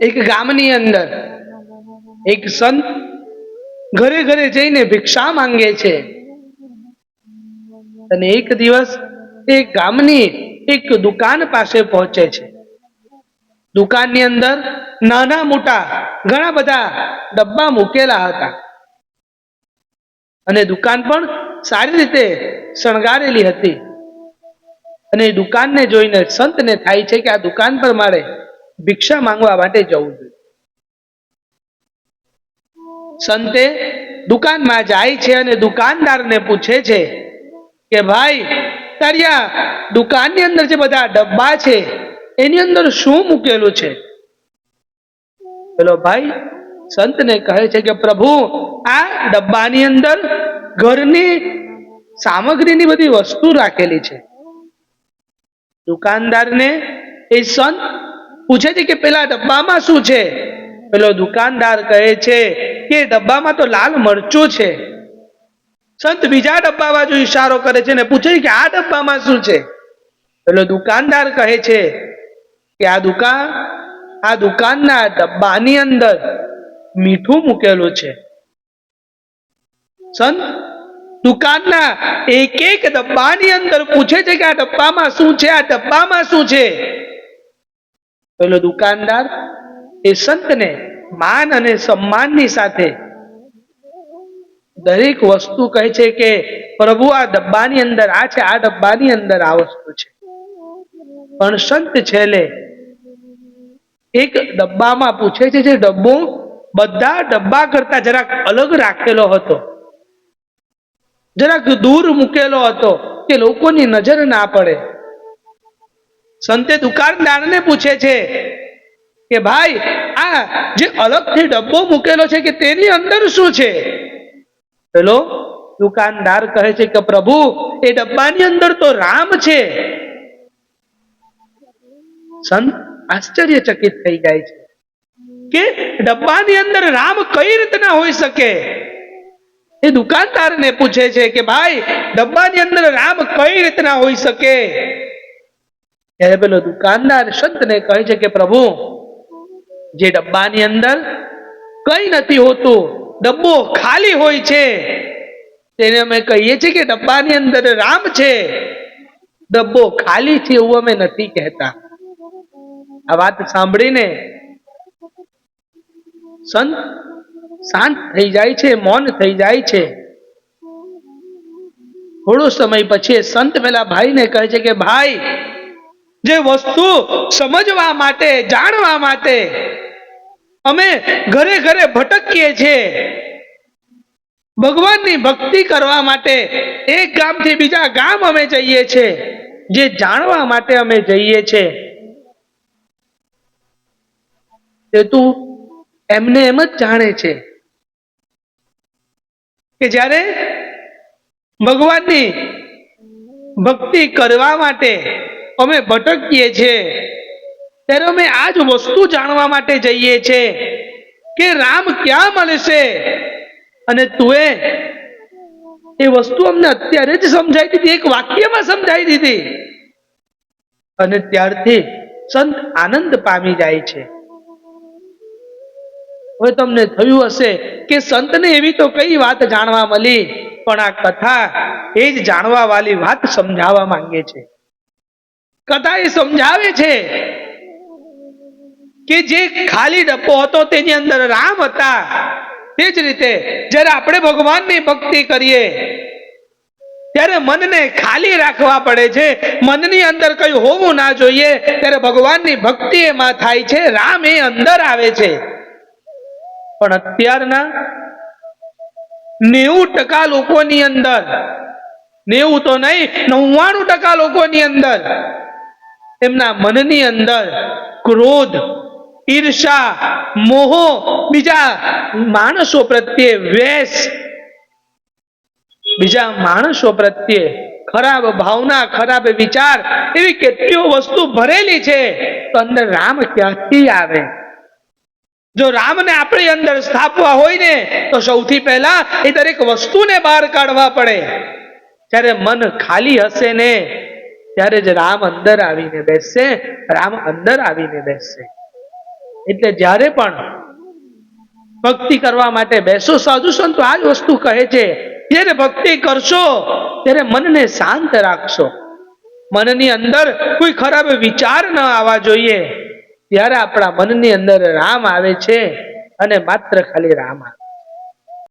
એક ગામની અંદર એક સંત ઘરે ઘરે જઈને ભિક્ષા માંગે છે. અને એક દિવસ એ ગામની એક દુકાન પાસે પહોંચે છે. દુકાનની અંદર નાના મોટા ઘણા બધા ડબ્બા મૂકેલા હતા. અને દુકાન પણ સારી રીતે શણગારેલી હતી. અને દુકાનને જોઈને સંતને થાય છે કે આ દુકાન પર મારે ભિક્ષા માંગવા માટે જવું જોઈએ. સંતે દુકાનમાં જાય છે અને દુકાનદારને પૂછે છે કે, ભાઈ, તારિયા, દુકાનની અંદર જે બધા ડબ્બા છે, એની અંદર શું મૂકેલું છે? પેલો ભાઈ, સંતને કહે છે કે, પ્રભુ, આ ડબ્બાની અંદર ઘરની સામગ્રીની બધી વસ્તુ રાખેલી છે. દુકાનદારને એ સંત પૂછે છે કે પેલા ડબ્બામાં શું છે? પેલો દુકાનદાર કહે છે કે ડબ્બામાં તો લાલ મરચું છે. સંત બીજા ડબ્બા બાજુ ઈશારો કરે છે ને પૂછે છે કે આ ડબ્બામાં શું છે? પેલો દુકાનદાર કહે છે કે આ દુકાન, આ દુકાનના ડબ્બાની અંદર મીઠું મૂકેલું છે. સંત દુકાનના એક એક ડબ્બાની અંદર પૂછે છે કે આ ડબ્બામાં શું છે? આ ડબ્બામાં શું છે? પેલો દુકાનદાર, એ સંતને માન અને સન્માનની સાથે દરેક વસ્તુ કહે છે કે, પ્રભુ, આ ડબ્બાની અંદર, આ છે, આ ડબ્બાની અંદર આ વસ્તુ છે. પણ સંત છેલ્લે એક ડબ્બામાં પૂછે છે જે ડબ્બો બધા ડબ્બા કરતા જરાક અલગ રાખેલો હતો. જરાક દૂર મૂકેલો હતો કે લોકોની નજર ના પડે. સંતે દુકાનદારને પૂછે છે કે ભાઈ, આ જે અલગથી ડબ્બો મૂકેલો છે કે તેની અંદર શું છે? પેલો દુકાનદાર કહે છે કે પ્રભુ, એ ડબ્બાની અંદર તો રામ છે. સંત આશ્ચર્યચકિત થઈ જાય છે કે ડબ્બાની અંદર રામ કઈ રીતના હોઈ શકે? એ દુકાનદારને પૂછે છે કે ભાઈ, ડબ્બાની અંદર રામ કઈ રીતના હોઈ શકે? ત્યારે પેલો દુકાનદાર સંતને કહે છે કે, પ્રભુ, જે ડબ્બાની અંદર કઈ નથી હોતું, ડબ્બો ખાલી હોય છે, તેને અમે કહીએ છીએ કે ડબ્બાની અંદર રામ છે, ડબ્બો ખાલી છે એવું અમે નથી કહેતા. આ વાત સાંભળીને સંત શાંત થઈ જાય છે, મૌન થઈ જાય છે. થોડો સમય પછી સંત પેલા ભાઈને કહે છે કે, ભાઈ જે વસ્તુ સમજવા માટે, જાણવા માટે અમે ઘરે ઘરે ભટકીએ છીએ. ભગવાનની ભક્તિ કરવા માટે એક ગામથી બીજા ગામ અમે જઈએ છીએ, જે જાણવા માટે અમે જઈએ છીએ. તે એમને એમ જ જાણે છે કે જ્યારે ભગવાનની ભક્તિ કરવા માટે અમે ભટકીએ છીએ ત્યારે અમે આ જ વસ્તુ જાણવા માટે જઈએ છીએ કે રામ ક્યાં મળશે અને તુએ એ વસ્તુ અમને અત્યારે જ સમજાઈ દીધી, એક વાક્યમાં સમજાઈ દીધી. અને ત્યારથી સંત આનંદ પામી જાય છે. હવે તમને થયું હશે કે સંતને એવી તો કઈ વાત જાણવા મળી, પણ આ કથા એ જ જાણવા વાલી વાત સમજાવવા માંગે છે. કથા એ સમજાવે છે કે જે ખાલી ડબ્બો હતો તેની અંદર રામ હતા. તે જ રીતે જ્યારે આપણે ભગવાનની ભક્તિ કરીએ, ત્યારે મનને ખાલી રાખવા પડે છે. મનની અંદર કઈ હોવું ના જોઈએ, ત્યારે ભગવાનની ભક્તિ એમાં થાય છે, રામ એ અંદર આવે છે. પણ અત્યારના નેવું ટકા લોકોની અંદર, નેવું તો નહીં, નવ્વાણું ટકા લોકોની અંદર એમના મનની અંદર ક્રોધ, ઈર્ષા, મોહ, બીજા માણસો પ્રત્યે વેશ, બીજા માણસો પ્રત્યે ખરાબ ભાવના, ખરાબ વિચાર એવી કેટલીઓ વસ્તુ ભરેલી છે, તો અંદર રામ ક્યાંથી આવે? જો રામને આપણી અંદર સ્થાપવા હોય ને, તો સૌથી પહેલા એ દરેક વસ્તુને બહાર કાઢવા પડે. જ્યારે મન ખાલી હશે ને ત્યારે જ રામ અંદર આવીને બેસશે, રામ અંદર આવીને બેસશે. એટલે જ્યારે પણ ભક્તિ કરવા માટે બેસો, સાધુ સંતો આ જ વસ્તુ કહે છે, જ્યારે ભક્તિ કરશો, ત્યારે મનને શાંત રાખશો. મનની અંદર કોઈ ખરાબ વિચાર ન આવવા જોઈએ. ત્યારે આપણા મનની અંદર રામ આવે છે અને માત્ર ખાલી રામ આવે.